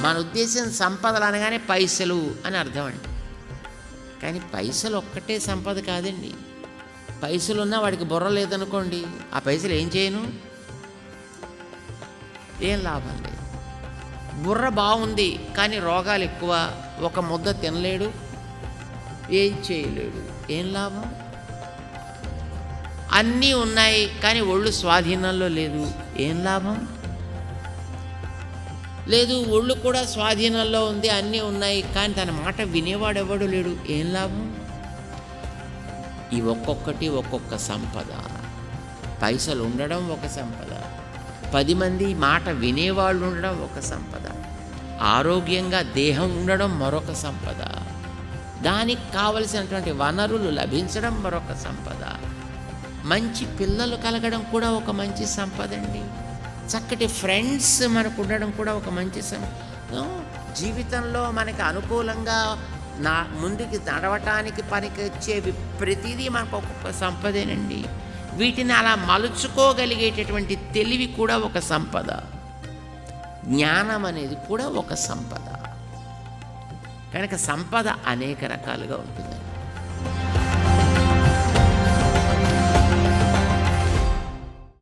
మన ఉద్దేశం సంపదలు అనగానే పైసలు అని అర్థం అండి కానీ పైసలు ఒక్కటే సంపద కాదండి. పైసలు ఉన్నా వాడికి బుర్ర లేదనుకోండి ఆ పైసలు ఏం చేయను? ఏం లాభం లేదు. బుర్ర బాగుంది కానీ రోగాలు ఎక్కువ ఒక ముద్ద తినలేడు ఏం చేయలేడు. ఏం లాభం? అన్నీ ఉన్నాయి కానీ ఒళ్ళు స్వాధీనంలో లేదు. ఏం లాభం? లేదు ఒళ్ళు కూడా స్వాధీనంలో ఉంది అన్నీ ఉన్నాయి కానీ తన మాట వినేవాడు ఎవడు లేడు? ఏం లాభం? ఈ ఒక్కొక్కటి ఒక్కొక్క సంపద. పైసలు ఉండడం ఒక సంపద. పది మంది మాట వినేవాళ్ళు ఉండడం ఒక సంపద. ఆరోగ్యంగా దేహం ఉండడం మరొక సంపద. దానికి కావలసినటువంటి వనరులు లభించడం మరొక సంపద. మంచి పిల్లలు కలగడం కూడా ఒక మంచి సంపద అండి చక్కటి ఫ్రెండ్స్ మనకు ఉండడం కూడా ఒక మంచి సమయం జీవితంలో మనకి అనుకూలంగా నా ముందుకి నడవటానికి పనికి వచ్చేవి ప్రతిదీ మనకు ఒక్కొక్క సంపదేనండి. వీటిని అలా మలుచుకోగలిగేటటువంటి తెలివి కూడా ఒక సంపద. జ్ఞానం అనేది కూడా ఒక సంపద. కనుక సంపద అనేక రకాలుగా ఉంటుందండి.